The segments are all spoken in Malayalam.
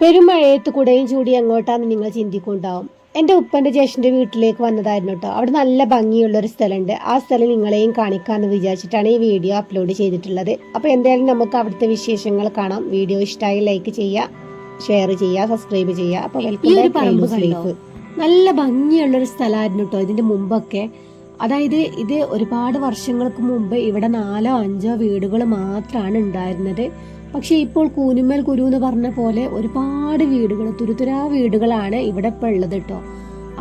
പെരുമഴയത്ത് കുടയും ചൂടി എങ്ങോട്ടാന്ന് നിങ്ങൾ ചിന്തിക്കുണ്ടാവും എന്റെ ഉപ്പന്റെ ജ്യേഷ്ഠന്റെ വീട്ടിലേക്ക് വന്നതായിരുന്നു കേട്ടോ. അവിടെ നല്ല ഭംഗിയുള്ളൊരു സ്ഥലമുണ്ട്. ആ സ്ഥലം നിങ്ങളെയും കാണിക്കാമെന്ന് വിചാരിച്ചിട്ടാണ് ഈ വീഡിയോ അപ്ലോഡ് ചെയ്തിട്ടുള്ളത്. അപ്പോൾ എന്തായാലും നമുക്ക് അവിടുത്തെ വിശേഷങ്ങൾ കാണാം. വീഡിയോ ഇഷ്ടമായി ലൈക്ക് ചെയ്യുക ഷെയർ ചെയ്യുക സബ്സ്ക്രൈബ് ചെയ്യുക. അപ്പോൾ വെൽക്കം? നല്ല ഭംഗിയുള്ളൊരു സ്ഥലമായിരുന്നു കേട്ടോ ഇതിന്റെ മുമ്പൊക്കെ. അതായത് ഇത് ഒരുപാട് വർഷങ്ങൾക്ക് മുമ്പ് ഇവിടെ നാലോ അഞ്ചോ വീടുകൾ മാത്രമാണ് ഉണ്ടായിരുന്നത്. പക്ഷെ ഇപ്പോൾ കൂനുമൽ കുരു എന്ന് പറഞ്ഞ പോലെ ഒരുപാട് വീടുകൾ തുരുതുരാ വീടുകളാണ് ഇവിടെ ഇപ്പോൾ ഉള്ളത് കേട്ടോ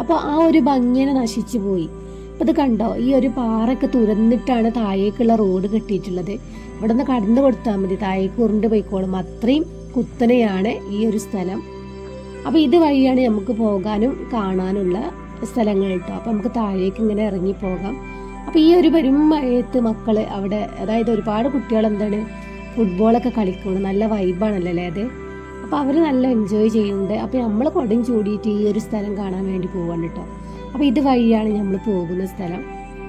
അപ്പോൾ ആ ഒരു ഭംഗിനെ നശിച്ചു പോയി. അപ്പൊ ഇത് കണ്ടോ? ഈ ഒരു പാറയൊക്കെ തുരന്നിട്ടാണ് താഴേക്കുള്ള റോഡ് കെട്ടിയിട്ടുള്ളത്. ഇവിടെ നിന്ന് കടന്നു കൊടുത്താൽ മതി. താഴേക്ക് ഉരുണ്ട് പോയിക്കോളും. അത്രയും കുത്തനെയാണ് ഈ ഒരു സ്ഥലം. അപ്പോൾ ഇത് വഴിയാണ് നമുക്ക് പോകാനും കാണാനുള്ള സ്ഥലങ്ങൾ കേട്ടോ അപ്പോൾ നമുക്ക് താഴേക്ക് ഇങ്ങനെ ഇറങ്ങി പോകാം. അപ്പോൾ ഈ ഒരു വരും മഴയത്ത് മക്കൾ അവിടെ അതായത് ഒരുപാട് കുട്ടികൾ എന്താണ് ഫുട്ബോളൊക്കെ കളിക്കുന്നു നല്ല വൈബാണല്ലോ അല്ലേ അത്? അപ്പോൾ അവർ നല്ല എൻജോയ് ചെയ്യുന്നുണ്ട്. അപ്പോൾ നമ്മൾ കൊടും ചൂടിയിട്ട് ഈ ഒരു സ്ഥലം കാണാൻ വേണ്ടി പോവാണ് കേട്ടോ അപ്പോൾ ഇത് വഴിയാണ് നമ്മൾ പോകുന്ന സ്ഥലം.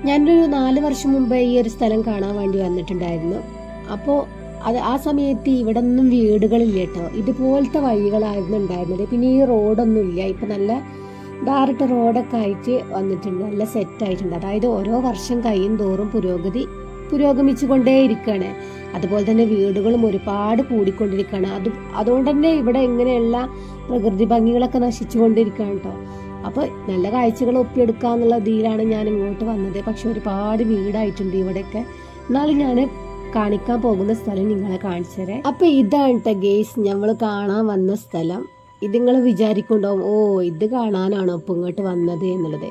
ഞാനൊരു നാല് വർഷം മുമ്പ് ഈ ഒരു സ്ഥലം കാണാൻ വേണ്ടി വന്നിട്ടുണ്ടായിരുന്നു. അപ്പോൾ അത് ആ സമയത്ത് ഇവിടെ ഒന്നും വീടുകളില്ല കേട്ടോ ഇതുപോലത്തെ വഴികളായിരുന്നു ഉണ്ടായിരുന്നത്. പിന്നെ ഈ റോഡൊന്നും ഇല്ല. ഇപ്പം നല്ല ഡയറക്റ്റ് റോഡൊക്കെ ആയിട്ട് വന്നിട്ടുണ്ട്. നല്ല സെറ്റ് ആയിട്ടുണ്ട്. അതായത് ഓരോ വർഷം കഴിയും തോറും പുരോഗതി പുരോഗമിച്ചു കൊണ്ടേയിരിക്കുകയാണ് അതുപോലെ തന്നെ വീടുകളും ഒരുപാട് കൂടിക്കൊണ്ടിരിക്കുകയാണ് അത് അതുകൊണ്ട് തന്നെ ഇവിടെ എങ്ങനെയുള്ള പ്രകൃതി ഭംഗികളൊക്കെ നശിച്ചുകൊണ്ടിരിക്കുകയാണ് കേട്ടോ. അപ്പോൾ നല്ല കാഴ്ചകൾ ഒപ്പിയെടുക്കുക എന്നുള്ള ഇതിലാണ് ഞാൻ ഇങ്ങോട്ട് വന്നത്. പക്ഷെ ഒരുപാട് വീടായിട്ടുണ്ട് ഇവിടെയൊക്കെ. എന്നാലും ഞാൻ കാണിക്കാൻ പോകുന്ന സ്ഥലം നിങ്ങളെ കാണിച്ചു തരാം. അപ്പൊ ഇതാണ് ഗേസ് നമ്മൾ കാണാൻ വന്ന സ്ഥലം. ഇത് നിങ്ങൾ വിചാരിക്കുണ്ടാവും ഓ ഇത് കാണാനാണോ ഇപ്പൊ ഇങ്ങോട്ട് വന്നത് എന്നുള്ളത്.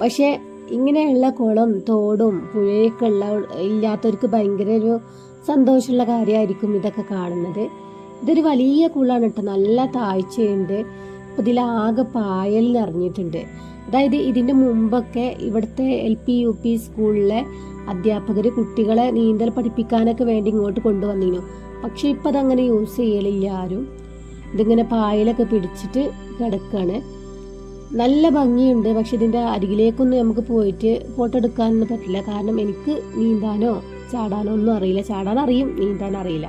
പക്ഷെ ഇങ്ങനെയുള്ള കുളം തോടും പുഴയൊക്കെ ഉള്ള ഇല്ലാത്തവർക്ക് ഭയങ്കര ഒരു സന്തോഷമുള്ള കാര്യമായിരിക്കും ഇതൊക്കെ കാണുന്നത്. ഇതൊരു വലിയ കുളമാണ് കേട്ടോ. നല്ല താഴ്ചയുണ്ട്. അപ്പോൾ ഇതിലാകെ പായൽ നിറഞ്ഞിട്ടുണ്ട്. അതായത് ഇതിന്റെ മുമ്പൊക്കെ ഇവിടുത്തെ എൽ പി യു പി സ്കൂളിലെ അധ്യാപകർ കുട്ടികളെ നീന്തൽ പഠിപ്പിക്കാനൊക്കെ വേണ്ടി ഇങ്ങോട്ട് കൊണ്ടുവന്നിരുന്നു. പക്ഷെ ഇപ്പം അതങ്ങനെ യൂസ് ചെയ്യലില്ല ആരും. ഇതിങ്ങനെ പായലൊക്കെ പിടിച്ചിട്ട് കിടക്കാണ്. നല്ല ഭംഗിയുണ്ട് പക്ഷെ ഇതിന്റെ അരികിലേക്കൊന്നും നമുക്ക് പോയിട്ട് ഫോട്ടോ എടുക്കാനൊന്നും പറ്റില്ല. കാരണം എനിക്ക് നീന്താനോ ചാടാനോ ഒന്നും അറിയില്ല. ചാടാൻ അറിയും നീന്താൻ അറിയില്ല.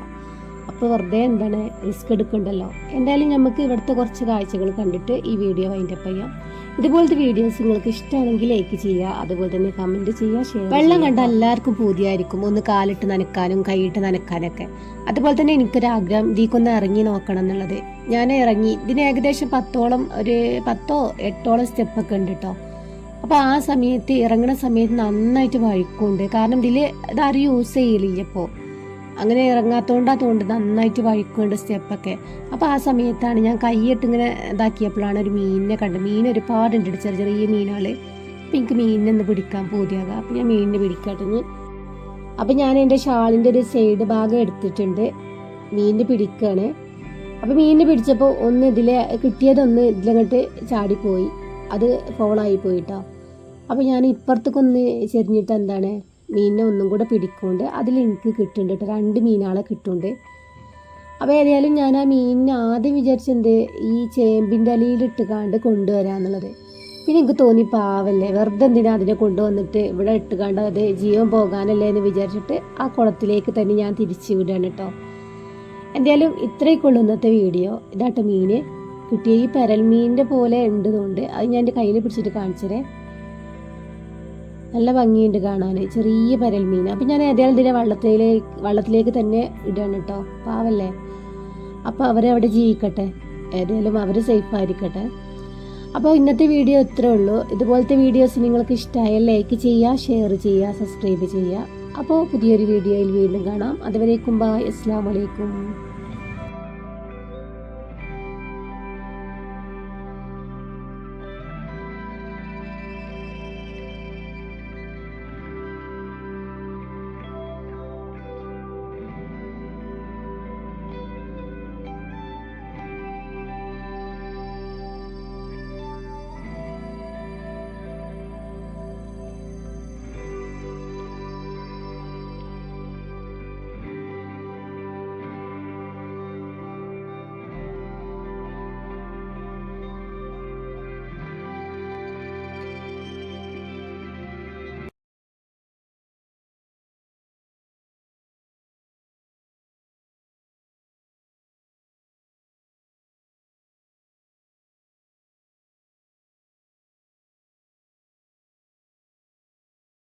അപ്പോൾ വെറുതെ എന്താണ് റിസ്ക് എടുക്കണ്ടല്ലോ. എന്തായാലും നമുക്ക് ഇവിടുത്തെ കുറച്ച് കാഴ്ചകൾ കണ്ടിട്ട് ഈ വീഡിയോ വൈൻഡപ്പ് ചെയ്യാം. ഇതുപോലത്തെ വീഡിയോസ് നിങ്ങൾക്ക് ഇഷ്ടമാണെങ്കിൽ ലൈക്ക് ചെയ്യുക അതുപോലെ തന്നെ കമന്റ് ചെയ്യുക ഷെയർ വെള്ളം കണ്ട എല്ലാവർക്കും പൂതിയായിരിക്കും. ഒന്ന് കാലിട്ട് നനക്കാനും കൈയിട്ട് നനക്കാനൊക്കെ. അതുപോലെ തന്നെ എനിക്കൊരാഗ്രഹം ഇതിക്കൊന്ന് ഇറങ്ങി നോക്കണം എന്നുള്ളത്. ഞാൻ ഇറങ്ങി. ഇതിന് ഏകദേശം പത്തോളം ഒരു പത്തോ എട്ടോളം സ്റ്റെപ്പൊക്കെ ഉണ്ട് കേട്ടോ അപ്പോൾ ആ സമയത്ത് ഇറങ്ങുന്ന സമയത്ത് നന്നായിട്ട് വഴുക്കുണ്ട്. കാരണം ഇതിൽ ഇതാരും യൂസ് ചെയ്യലില്ല ഇപ്പോൾ അങ്ങനെ ഇറങ്ങാത്തോണ്ടാ തോണ്ട് നന്നായിട്ട് വഴുക്കുണ്ട് സ്റ്റെപ്പൊക്കെ. അപ്പോൾ ആ സമയത്താണ് ഞാൻ കൈയിട്ട് ഇങ്ങനെ ഇതാക്കിയപ്പോഴാണ് ഒരു മീനിനെ കണ്ടത്. മീൻ ഒരുപാടുണ്ട് ചെറിയ ചെറിയ മീനുകൾ അപ്പം എനിക്ക് മീനിനെ ഒന്ന് പിടിക്കാൻ പൂതിയാകാം. അപ്പം ഞാൻ മീനിനെ പിടിക്കാട്ടിന് അപ്പം ഞാൻ എന്റെ ഷാളിന്റെ ഒരു സൈഡ് ഭാഗം എടുത്തിട്ടുണ്ട്. മീനിനെ പിടിക്കുകയാണ് അപ്പോൾ മീനിനെ പിടിച്ചപ്പോൾ ഒന്ന് ഇതിലെ കിട്ടിയതൊന്ന് ഇതിലങ്ങോട്ട് ചാടിപ്പോയി. അത് ഫോളായി പോയിട്ടോ. അപ്പം ഞാൻ ഇപ്പുറത്തേക്കൊന്ന് ചെരിഞ്ഞിട്ട് എന്താണ് മീനിനെ ഒന്നും കൂടെ പിടിക്കൊണ്ട് അതിൽ എനിക്ക് കിട്ടുന്നുണ്ട് കേട്ടോ. രണ്ട് മീനാളെ കിട്ടുന്നുണ്ട്. അപ്പോൾ ഏതായാലും ഞാൻ ആ മീനിനെ ആദ്യം വിചാരിച്ചെന്ത് ഈ ചേമ്പിന്റെ അലിയിലിട്ട് കാണ്ട് കൊണ്ടുവരാന്നുള്ളത്. പിന്നെ എനിക്ക് തോന്നി പാവല്ലേ വെറുതെ എന്തിനാ അതിനെ കൊണ്ടുവന്നിട്ട് ഇവിടെ ഇട്ട് കാണ്ട് അത് ജീവൻ പോകാനല്ലേ എന്ന് വിചാരിച്ചിട്ട് ആ കുളത്തിലേക്ക് തന്നെ ഞാൻ തിരിച്ചു വിടുകയാണ് കേട്ടോ. എന്തായാലും ഇത്രയൊക്കെ ഉള്ളൂ ഇന്നത്തെ വീഡിയോ. ഇതാട്ടോ മീന് കിട്ടിയ ഈ പെരൽ മീനിന്റെ പോലെ ഉണ്ടതുകൊണ്ട് അത് ഞാൻ എന്റെ കയ്യിൽ പിടിച്ചിട്ട് കാണിച്ചതേ നല്ല ഭംഗിയുണ്ട് കാണാൻ. ചെറിയ പരൽ മീൻ അപ്പം ഞാൻ ഏതായാലും ഇതിനെ വള്ളത്തിലേക്ക് വള്ളത്തിലേക്ക് തന്നെ ഇടാണ് കേട്ടോ പാവല്ലേ? അപ്പോൾ അവരവിടെ ജീവിക്കട്ടെ. ഏതായാലും അവർ സേഫ് ആയിരിക്കട്ടെ. അപ്പോൾ ഇന്നത്തെ വീഡിയോ ഇത്രേ ഉള്ളൂ. ഇതുപോലത്തെ വീഡിയോസ് നിങ്ങൾക്ക് ഇഷ്ടമായാൽ ലൈക്ക് ചെയ്യുക ഷെയർ ചെയ്യുക സബ്സ്ക്രൈബ് ചെയ്യുക. അപ്പോൾ പുതിയൊരു വീഡിയോയിൽ വീണ്ടും കാണാം. അതുവരേക്കും ബായ് അസ്സാം വലൈക്കും